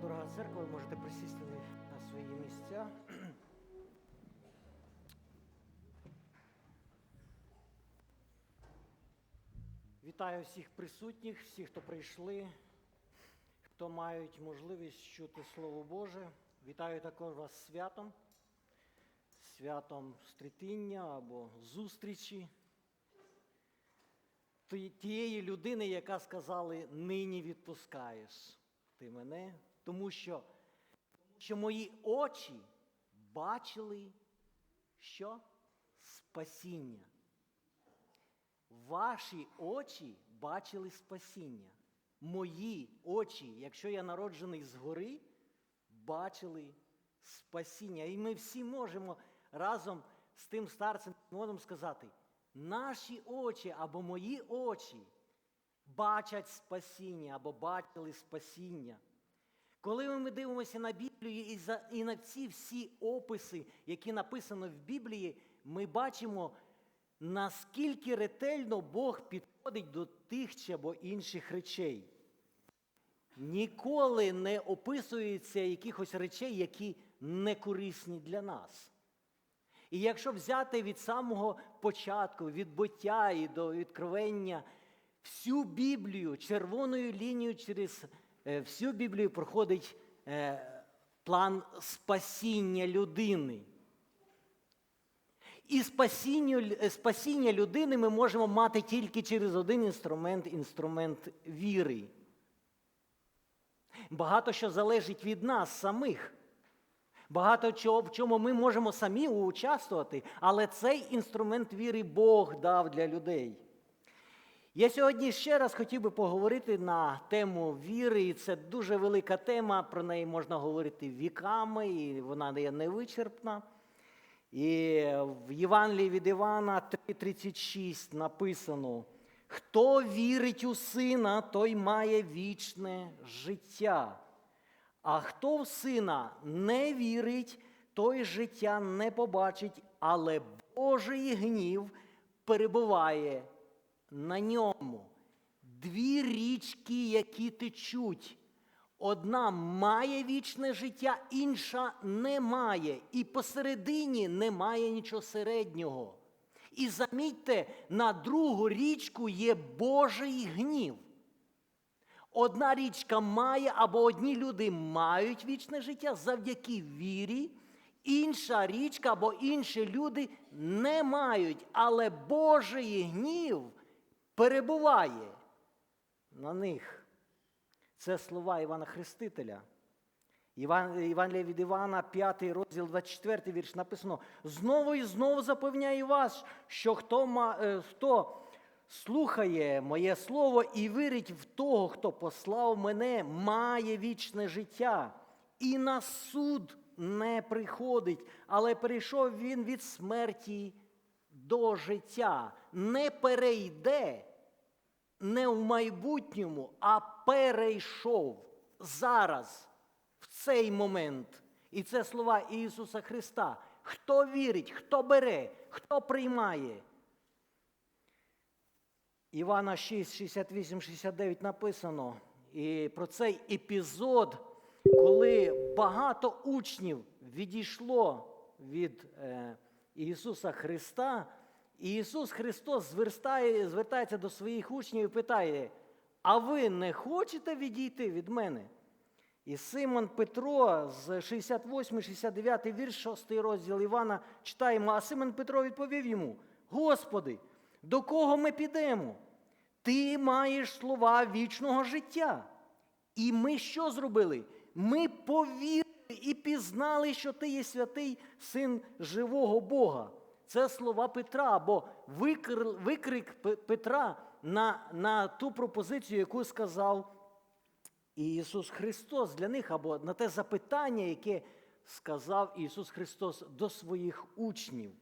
дорога церква, ви можете присісти на свої місця. Вітаю всіх присутніх, всіх, хто прийшли, хто мають можливість чути Слово Боже. Вітаю також вас святом, святом стрітиння або зустрічі тієї людини, яка сказали, нині відпускаєш ти мене, тому що, що мої очі бачили що? Спасіння. Ваші очі бачили спасіння. Мої очі, якщо я народжений згори, бачили спасіння. І ми всі можемо разом з тим старцем можемо сказати, наші очі або мої очі бачать спасіння або бачили спасіння. Коли ми дивимося на Біблію і, за, і на ці всі описи, які написано в Біблії, ми бачимо, наскільки ретельно Бог підходить до тих чи або інших речей. Ніколи не описується якихось речей, які не корисні для нас. І якщо взяти від самого початку, від буття і до відкровення, всю Біблію, червоною лінією через всю Біблію проходить е, план спасіння людини. І спасіння, спасіння людини ми можемо мати тільки через один інструмент інструмент віри. Багато що залежить від нас самих. Багато чого, в чому ми можемо самі участвувати, але цей інструмент віри Бог дав для людей. Я сьогодні ще раз хотів би поговорити на тему віри, і це дуже велика тема, про неї можна говорити віками, і вона є невичерпна. І в Євангелії від Івана 3:36 написано: хто вірить у сина, той має вічне життя. А хто в сина не вірить, той життя не побачить, але Божий гнів перебуває на ньому. Дві річки, які течуть. Одна має вічне життя, інша не має. І посередині немає нічого середнього. І замітьте, на другу річку є Божий гнів. Одна річка має, або одні люди мають вічне життя завдяки вірі, інша річка або інші люди не мають, але Божий гнів перебуває на них. Це слова Івана Хрестителя. Іван, Євангелія від Івана, 5 розділ, 24 вірш написано: знову і знову запевняю вас, що хто, е, хто слухає моє слово і вірить в того, хто послав мене, має вічне життя, і на суд не приходить, але перейшов він від смерті до життя, не перейде не в майбутньому, а перейшов зараз, в цей момент. І це слова Ісуса Христа. Хто вірить, хто бере, хто приймає. Івана 6, 68, 69 написано. І про цей епізод, коли багато учнів відійшло від е, Ісуса Христа, і Ісус Христос звертає, звертається до своїх учнів і питає: А ви не хочете відійти від мене? І Симон Петро з 68-69 вірш 6 розділ Івана читаємо, а Симон Петро відповів йому: Господи, до кого ми підемо? Ти маєш слова вічного життя. І ми що зробили? Ми повірили і пізнали, що ти є святий син живого Бога. Це слова Петра, або викрик Петра на, на ту пропозицію, яку сказав Ісус Христос для них, або на те запитання, яке сказав Ісус Христос до своїх учнів.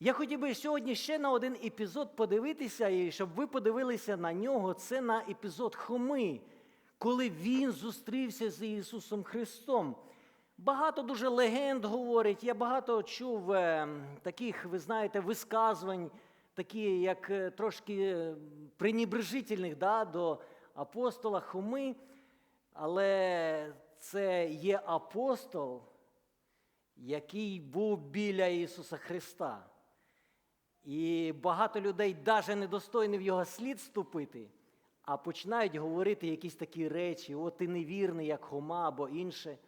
Я хотів би сьогодні ще на один епізод подивитися, і щоб ви подивилися на нього, це на епізод Хоми, коли він зустрівся з Ісусом Христом. Багато дуже легенд говорить, я багато чув е, таких, ви знаєте, висказувань, такі як е, трошки е, пренебрежительних да, до апостола Хоми. Але це є апостол, який був біля Ісуса Христа. І багато людей навіть недостойні в його слід ступити, а починають говорити якісь такі речі, от ти невірний, як Хома або інше.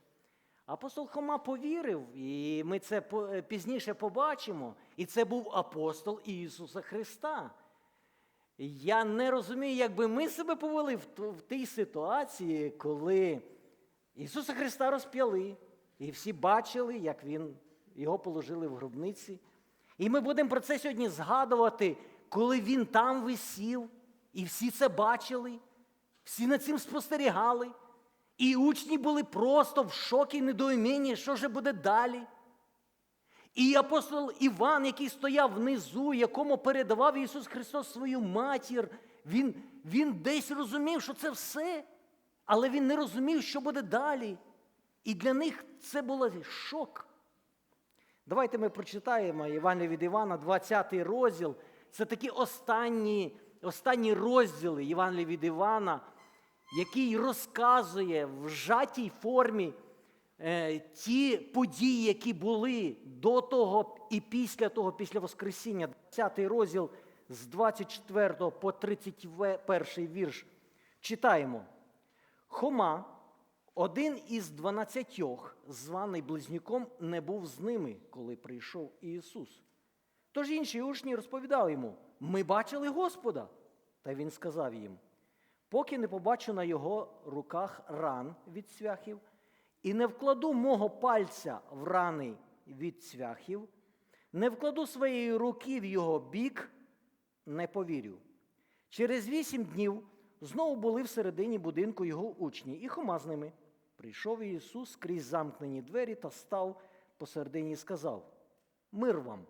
Апостол Хома повірив, і ми це е, пізніше побачимо. І це був апостол Ісуса Христа. Я не розумію, як би ми себе повели в, тій ситуації, коли Ісуса Христа розп'яли, і всі бачили, як Він його положили в гробниці. І ми будемо про це сьогодні згадувати, коли Він там висів, і всі це бачили, всі над цим спостерігали. І учні були просто в шокі, недоумінні, що ж буде далі. І апостол Іван, який стояв внизу, якому передавав Ісус Христос свою матір, він, він десь розумів, що це все, але він не розумів, що буде далі. І для них це був шок. Давайте ми прочитаємо Івана від Івана, 20 розділ. Це такі останні, останні розділи Євангелія від Івана, який розказує в жатій формі е, ті події, які були до того і після того, після Воскресіння. 20 розділ з 24 по 31 вірш. Читаємо. Хома, один із дванадцятьох, званий близнюком, не був з ними, коли прийшов Ісус. Тож інші учні розповідали йому: Ми бачили Господа. Та він сказав їм: поки не побачу на його руках ран від цвяхів, і не вкладу мого пальця в рани від цвяхів, не вкладу своєї руки в його бік, не повірю. Через вісім днів знову були всередині будинку його учні, і Хома з ними. Прийшов Ісус крізь замкнені двері та став посередині і сказав: Мир вам.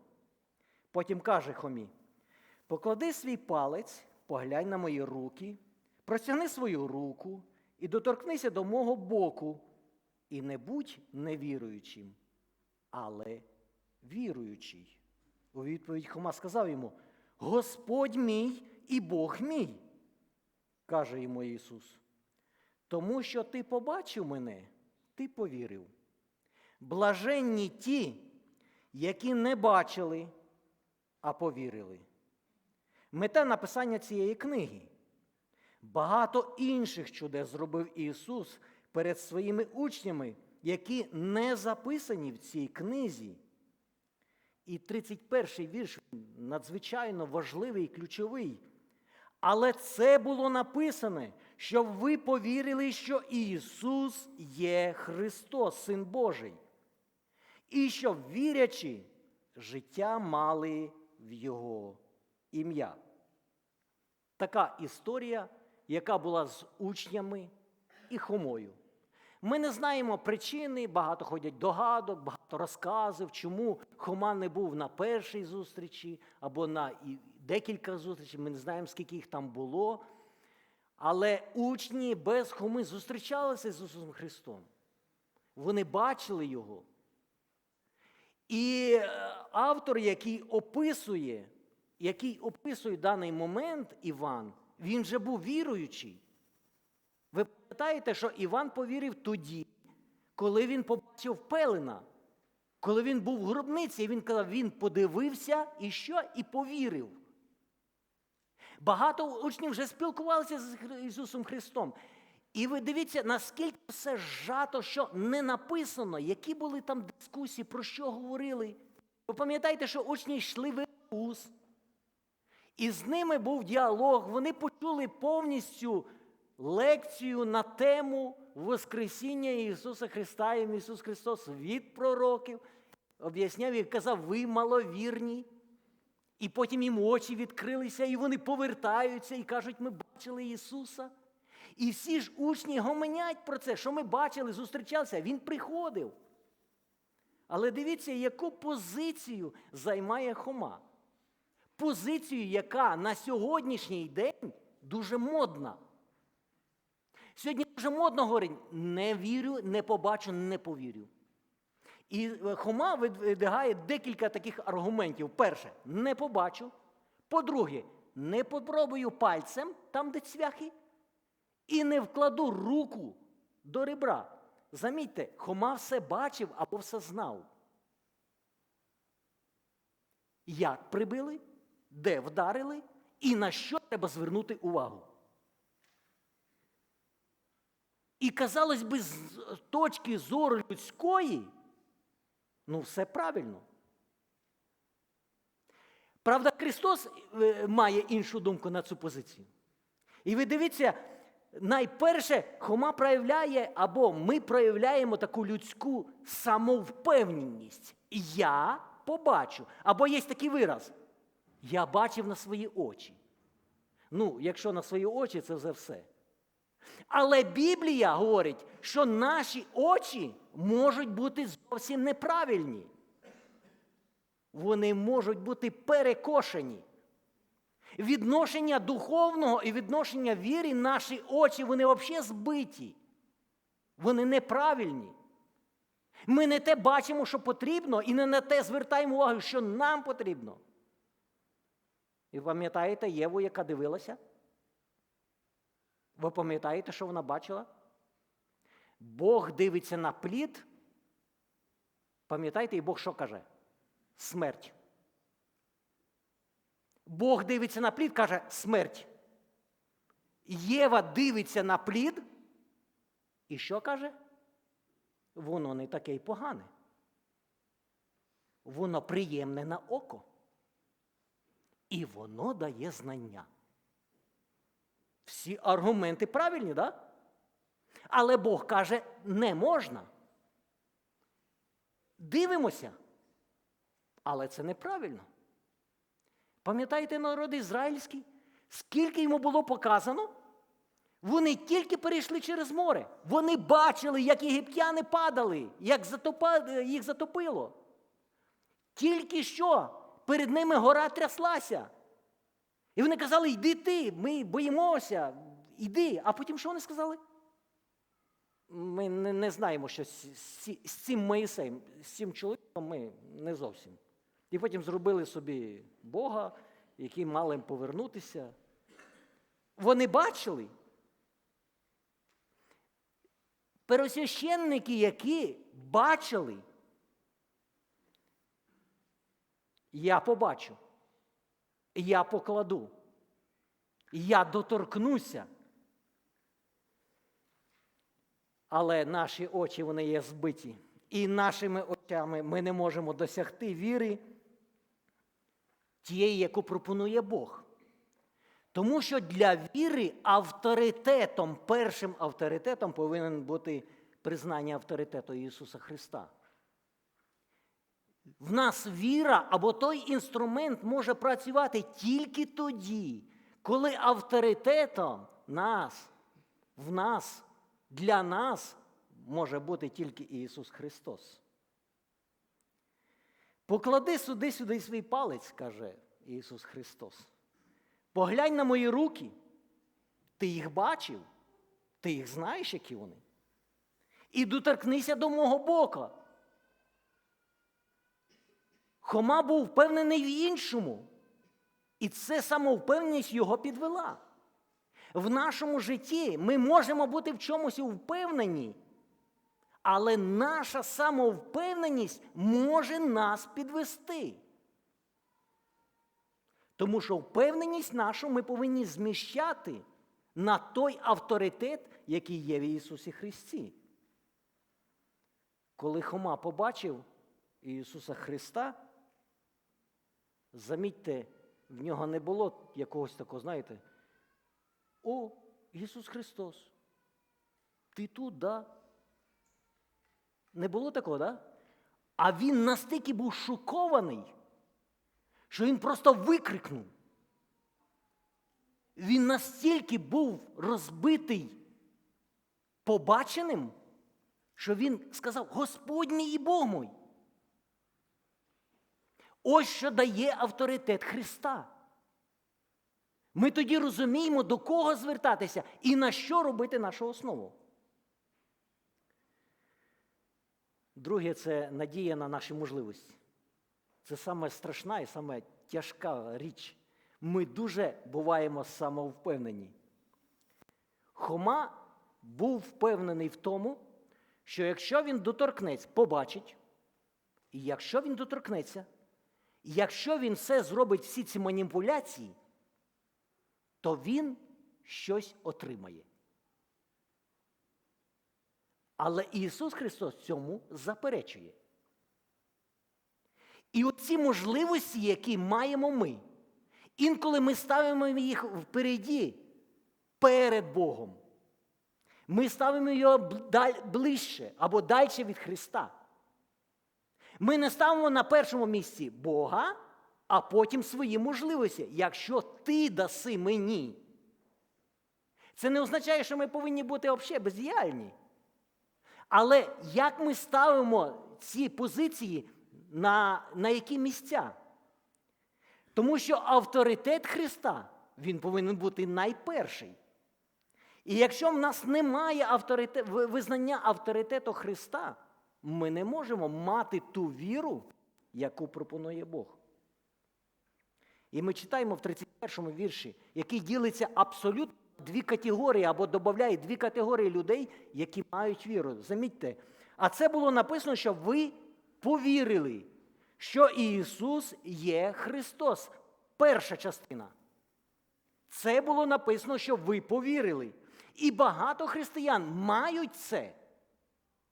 Потім каже Хомі: поклади свій палець, поглянь на мої руки, простягни свою руку і доторкнися до мого боку, і не будь невіруючим, але віруючий. У відповідь Хома сказав йому: Господь мій і Бог мій, каже йому Ісус. Тому що ти побачив мене, ти повірив. Блаженні ті, які не бачили, а повірили. Мета написання цієї книги. Багато інших чудес зробив Ісус перед своїми учнями, які не записані в цій книзі. І 31-й вірш надзвичайно важливий і ключовий. Але це було написане, щоб ви повірили, що Ісус є Христос, Син Божий, і щоб, вірячи, життя мали в Його ім'я. Така історія, яка була з учнями і Хомою. Ми не знаємо причини, багато ходять догадок, багато розказів, чому Хома не був на першій зустрічі або на декілька зустрічей. Ми не знаємо, скільки їх там було. Але учні без Хоми зустрічалися з Ісусом Христом. Вони бачили Його. І е, автор, який описує, який описує даний момент Іван, він же був віруючий. Ви пам'ятаєте, що Іван повірив тоді, коли він побачив Пелена, коли він був в гробниці, і він казав, він подивився і що? І повірив. Багато учнів вже спілкувалися з Ісусом Христом. І ви дивіться, наскільки все зжато, що не написано, які були там дискусії, про що говорили. Ви пам'ятаєте, що учні йшли в Ісус, і з ними був діалог, вони почули повністю лекцію на тему Воскресіння Ісуса Христа, і Ісус Христос від пророків об'ясняв і казав, ви маловірні. І потім їм очі відкрилися, і вони повертаються і кажуть, ми бачили Ісуса. І всі ж учні гомонять про це, що ми бачили, зустрічалися, Він приходив. Але дивіться, яку позицію займає Хома. Позицію, яка на сьогоднішній день дуже модна. Сьогодні дуже модно говорить, не вірю, не побачу, не повірю. І е, Хома видвигає декілька таких аргументів. Перше, не побачу. По-друге, не попробую пальцем там, де цвяхи, і не вкладу руку до ребра. Замітьте, Хома все бачив або все знав. Як прибили, де вдарили і на що треба звернути увагу. І, казалось би, з точки зору людської, ну, все правильно. Правда, Христос е, має іншу думку на цю позицію. І ви дивіться, найперше, Хома проявляє, або ми проявляємо таку людську самовпевненість. Я побачу. Або є такий вираз. Я бачив на свої очі. Ну, якщо на свої очі, це вже все. Але Біблія говорить, що наші очі можуть бути зовсім неправильні. Вони можуть бути перекошені. Відношення духовного і відношення віри, наші очі, вони взагалі збиті. Вони неправильні. Ми не те бачимо, що потрібно, і не на те звертаємо увагу, що нам потрібно. І пам'ятаєте Єву, яка дивилася? Ви пам'ятаєте, що вона бачила? Бог дивиться на плід. Пам'ятаєте, і Бог що каже? Смерть. Бог дивиться на плід, каже смерть. Єва дивиться на плід. І що каже? Воно не таке й погане. Воно приємне на око. І воно дає знання. Всі аргументи правильні, так? Да? Але Бог каже, не можна. Дивимося. Але це неправильно. Пам'ятаєте народ ізраїльський? Скільки йому було показано? Вони тільки перейшли через море. Вони бачили, як єгиптяни падали, як їх затопило. Тільки що перед ними гора тряслася. І вони казали, йди ти, ми боїмося, йди. А потім що вони сказали? Ми не, не знаємо, що з, з, цим Моїсеєм, з цим чоловіком ми не зовсім. І потім зробили собі Бога, який їм повернутися. Вони бачили. Пересвященники, які бачили, я побачу, я покладу, я доторкнуся. Але наші очі вони є збиті. І нашими очами ми не можемо досягти віри тієї, яку пропонує Бог. Тому що для віри авторитетом, першим авторитетом повинен бути признання авторитету Ісуса Христа. В нас віра або той інструмент може працювати тільки тоді, коли авторитетом нас, в нас, для нас може бути тільки Ісус Христос. Поклади сюди сюди свій палець, каже Ісус Христос. Поглянь на мої руки. Ти їх бачив, ти їх знаєш, які вони. І доторкнися до мого бока. Хома був впевнений в іншому. І це самовпевненість його підвела. В нашому житті ми можемо бути в чомусь впевнені, але наша самовпевненість може нас підвести. Тому що впевненість нашу ми повинні зміщати на той авторитет, який є в Ісусі Христі. Коли Хома побачив Ісуса Христа, замітьте, в нього не було якогось такого, знаєте, о, Ісус Христос, ти тут, да? Не було такого, да? А він настільки був шокований, що він просто викрикнув. Він настільки був розбитий побаченим, що він сказав: Господь мій і Бог мой. Ось що дає авторитет Христа. Ми тоді розуміємо, до кого звертатися і на що робити нашу основу. Друге це надія на наші можливості. Це саме страшна і саме тяжка річ. Ми дуже буваємо самовпевнені. Хома був впевнений в тому, що якщо він доторкнеться, побачить, і якщо він доторкнеться, якщо він все зробить всі ці маніпуляції, то він щось отримає. Але Ісус Христос цьому заперечує. І оці можливості, які маємо ми, інколи ми ставимо їх впереді перед Богом. Ми ставимо його ближче або далі від Христа. Ми не ставимо на першому місці Бога, а потім свої можливості, якщо ти даси мені. Це не означає, що ми повинні бути взагалі бездіяльні. Але як ми ставимо ці позиції на, на які місця? Тому що авторитет Христа він повинен бути найперший. І якщо в нас немає авторитет, визнання авторитету Христа, ми не можемо мати ту віру, яку пропонує Бог. І ми читаємо в 31 му вірші, який ділиться абсолютно дві категорії або додає дві категорії людей, які мають віру. Замітьте, а це було написано, що ви повірили, що Ісус є Христос. Перша частина. Це було написано, що ви повірили. І багато християн мають це.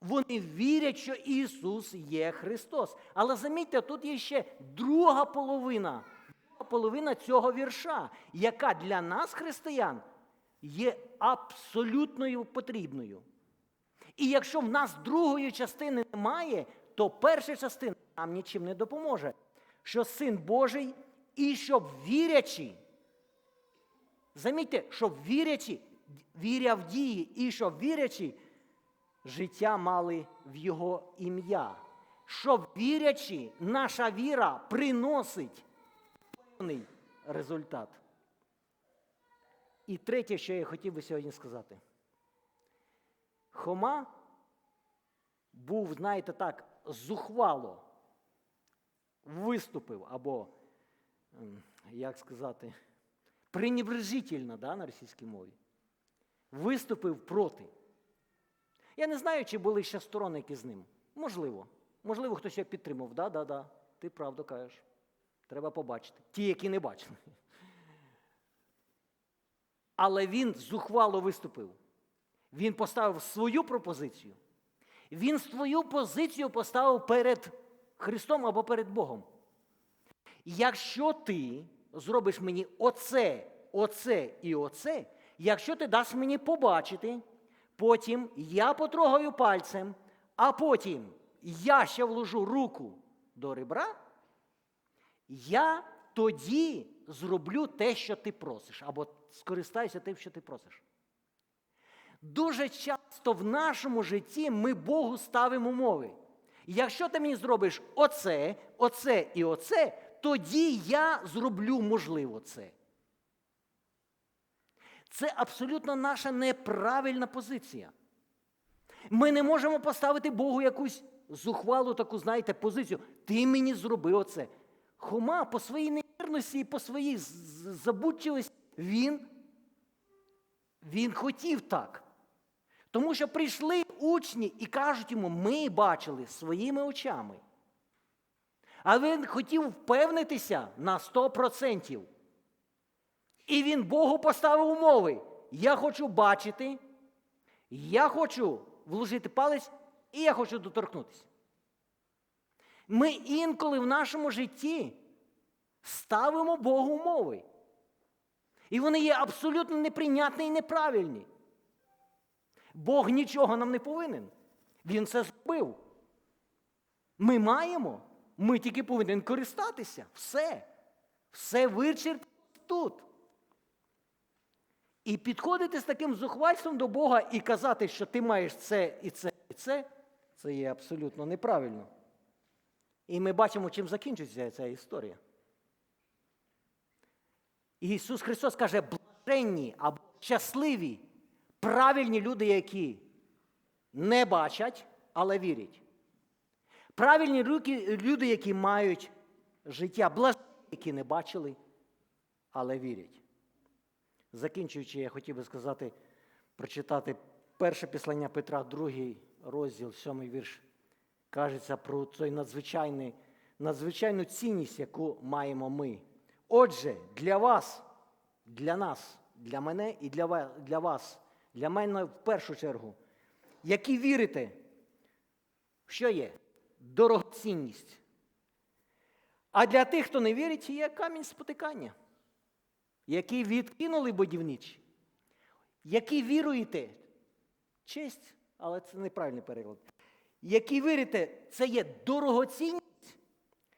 Вони вірять, що Ісус є Христос. Але замітьте, тут є ще друга половина, друга половина цього вірша, яка для нас, християн, є абсолютною потрібною. І якщо в нас другої частини немає, то перша частина нам нічим не допоможе. Що Син Божий, і щоб вірячи, замітьте, щоб вірячи, віря в дії, і щоб вірячи, життя мали в Його ім'я. Щоб вірячи, наша віра приносить певний результат. І третє, що я хотів би сьогодні сказати. Хома був, знаєте так, зухвало виступив, або, як сказати, пренебрежительно да, на російській мові. Виступив проти. Я не знаю, чи були ще сторонники з ним. Можливо. Можливо, хтось його підтримав. Да, да, да. Ти правду кажеш. Треба побачити. Ті, які не бачили. Але він зухвало виступив. Він поставив свою пропозицію. Він свою позицію поставив перед Христом або перед Богом. Якщо ти зробиш мені оце, оце і оце, якщо ти дасть мені побачити, потім я потрогаю пальцем, а потім я ще вложу руку до ребра, я тоді зроблю те, що ти просиш, або скористаюся тим, що ти просиш. Дуже часто в нашому житті ми Богу ставимо умови. Якщо ти мені зробиш оце, оце і оце, тоді я зроблю можливо це. Це абсолютно наша неправильна позиція. Ми не можемо поставити Богу якусь зухвалу таку, знаєте, позицію. Ти мені зроби оце. Хома по своїй невірності і по своїй забудчивості, він, він хотів так. Тому що прийшли учні і кажуть йому, ми бачили своїми очами. А він хотів впевнитися на 100%. І він Богу поставив умови. Я хочу бачити, я хочу вложити палець, і я хочу доторкнутися. Ми інколи в нашому житті ставимо Богу умови. І вони є абсолютно неприйнятні і неправильні. Бог нічого нам не повинен. Він це зробив. Ми маємо, ми тільки повинні користатися. Все. Все вичерпно тут. І підходити з таким зухвальством до Бога і казати, що ти маєш це і це і це, це є абсолютно неправильно. І ми бачимо, чим закінчиться ця історія. І Ісус Христос каже, блаженні або щасливі, правильні люди, які не бачать, але вірять. Правильні люди, які мають життя, блаженні, які не бачили, але вірять. Закінчуючи, я хотів би сказати, прочитати перше післання Петра, другий розділ, сьомий вірш, кажеться про цей надзвичайний, надзвичайну цінність, яку маємо ми. Отже, для вас, для нас, для мене і для для вас, для мене в першу чергу, які вірите, що є? Дорогоцінність. А для тих, хто не вірить, є камінь спотикання, які відкинули будівничі, які віруєте, честь, але це неправильний переклад. Які вірите, це є дорогоцінність.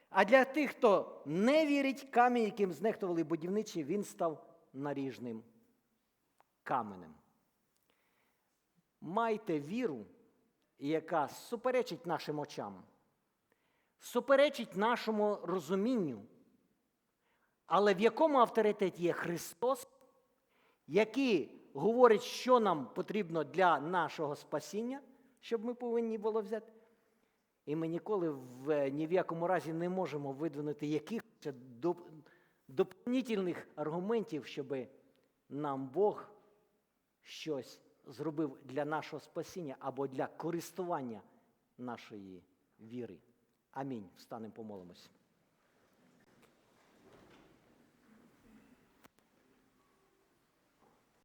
А для тих, хто не вірить, камінь, яким знехтували будівничі, він став наріжним каменем. Майте віру, яка суперечить нашим очам, суперечить нашому розумінню, але в якому авторитеті є Христос, який говорить, що нам потрібно для нашого спасіння, щоб ми повинні було взяти. І ми ніколи в, ні в якому разі не можемо видвинути якихось доп- доповнительних аргументів, щоб нам Бог щось зробив для нашого спасіння або для користування нашої віри. Амінь. Встанемо, помолимось.